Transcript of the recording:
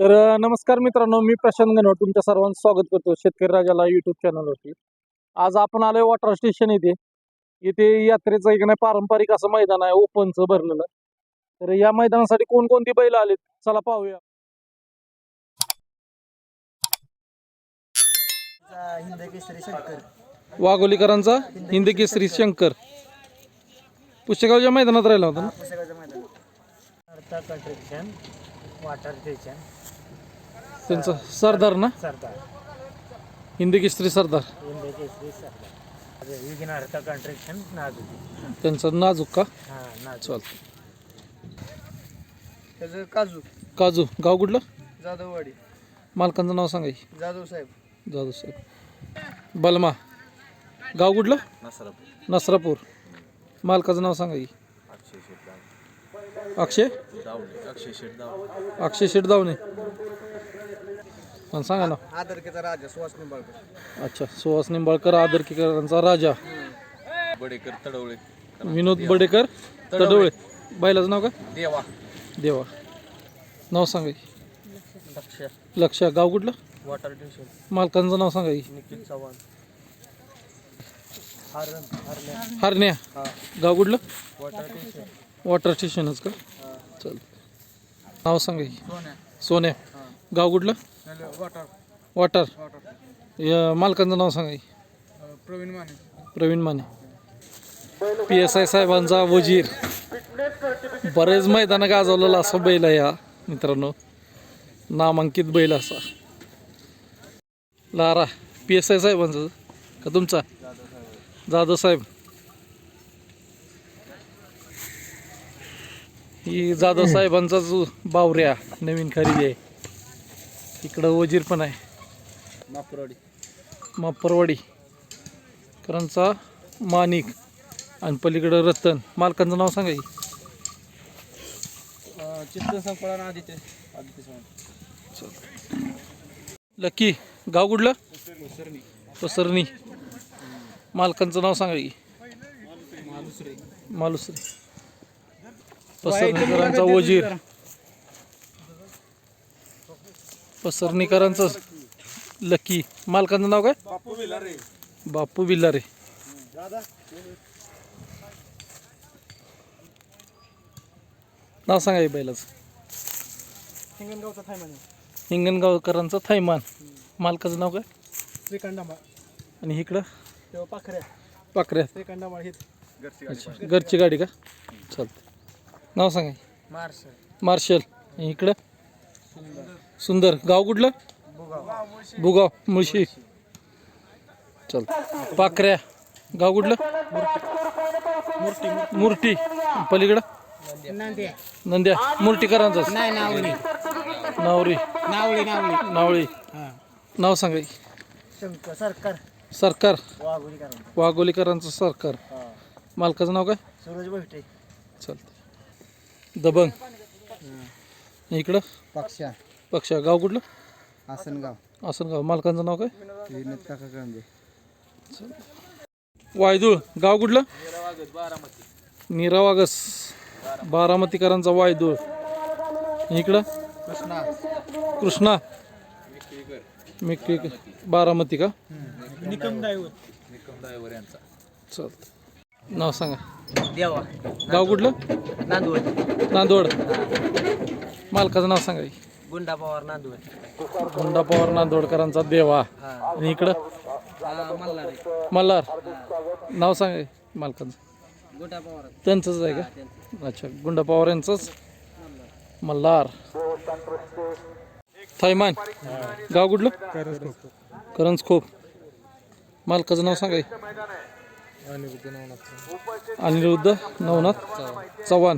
तर नमस्कार मित्रांनो मी प्रशांत गणवट तुमच्या सर्वांचं स्वागत करतो शेतकरी राजाला युट्यूब चॅनलवरती आज आपण आलोय वॉटर स्टेशन इथे इथे यात्रेचं एक नाही पारंपरिक असं मैदान आहे ओपनचं भरलेलं. तर या मैदानासाठी कोणकोणती बैल आलीत? चला पाहूया. शंकर. वाघोलीकरांचा हिंद केसरी शंकर. पुस्तकावच्या मैदानात राहिला होता ना? पुस्तकाच्या वॉटर स्टेशन त्यांचं सरदार ना? सरदार. हिंद केसरी सरदार. केसरी सरदार. नाजुकी त्यांचं नाजूक का? हां नाजूक. चालतं त्याचं काजू. काजू. गाव कुठलं? जाधववाडी. मालकांचं नाव सांगाय जाधव साहेब. जाधव साहेब. बलमा. गाव कुठलं? नसरापूर. मालकाचं नाव सांगा की. अक्षय अक्षय? शेठ दावणे. पण सांगा ना. आदरकेचा राजा सुहास निंबाळकर. अच्छा सुहास निंबाळकर आदरकीकरांचा राजा. बडेकर तडवळे. विनोद बडेकर तडवळे. बैलाचं नाव काय? देवा. देवा. नाव सांगा की. लक्ष लक्ष गाव कुठलं? वॉटर स्टेशन मालकांचं नाव सांगा की. निखिल चव्हाण. हरण हरण्या. हरण्या. हां. गाव कुठलं? वॉटर स्टेशन वॉटर स्टेशनच का? हां. चल नाव सांगा की. सोन्या. सोन्या. गाव कुठलं? वॉटर. वॉटर या मालकांचं नाव सांगा की. Praveen Mane. Praveen Mane. P S I साहेबांचा वजीर. बरेच मैदानं गाजवलेला असा बैल आहे हा मित्रांनो. नामांकित बैल असा. लारा पी एस आय साहेबांचा का तुमचा? जाधव साहेब. ही जाधव साहेबांचा जो बावऱ्या नवीन खरेदी आहे. इकडं वजीर पण आहे. मापुरवाडी. मापरवाडी करांचा माणिक आणि पलीकडं रतन. मालकांचं नाव सांगा की. चित्त संपळा आदित्य आदित्य लकी गाव कुठलं? पसरणी. मालकांचं नाव सांगा की. मालुसरे. मालुसरी. पसरणीकरांचा वजीर. पसरणीकरांचं लकी. मालकांचं नाव काय? बापू बिल्लारे नाव सांगा की बैलाचं. हिंगणगावचा थायमान हिंगणगावकरांचं थैमान मालकाचं नाव काय? श्रीखंडांबा आणि इकडं? तेव्हा पाखऱ्या. हे अच्छा. घरची गाडी का? चालते नाव सांगा. मार्शल. मार्शल. आणि इकडं? सुंदर. गाव कुठलं? बुगाव. मुळशी. चालतं पाकऱ्या गाव कुठलं? मुर्टी. पलीकडं? नांदे नंद्या नावळी नावरी. नावळी. नावळी नाव सांगा सरकार. सरकार. वाघोली करा वाघोलीकरांचं सरकार. मालकाचं नाव काय? सूरज भोईटे. चालतं दबंग. इकडं? पक्षा. पक्षा. गाव कुठलं? आसनगाव. आसनगाव. मालकांचं नाव काय? विनोद काका कांदे वायदूळ. गाव कुठलं? निरावागस. बारामतीकरांचा वायदूळ. इकडं? कृष्णा. कृष्णा. बारामती का? निकम ड्रायव्हर. यांचा चालतं नाव सांगा. देवा. गाव कुठलं? नांदवड. नांदवड. मालकाचं नाव सांगा की. गुंडा पवार नांदवड गुंडा पवार नांदवडकरांचा देवा. हां. आणि इकडं? मल्हार मल्हार. नाव सांगा की मालकाचं. गुंडा पवार. त्यांचंच आहे का? अच्छा गुंडा पवार यांचंच? मल्हार. थैमान. गाव कुठलं? करंज खोप. मालकाचं नाव सांगा की. अनिरुद्ध नवनाथ चव्हाण.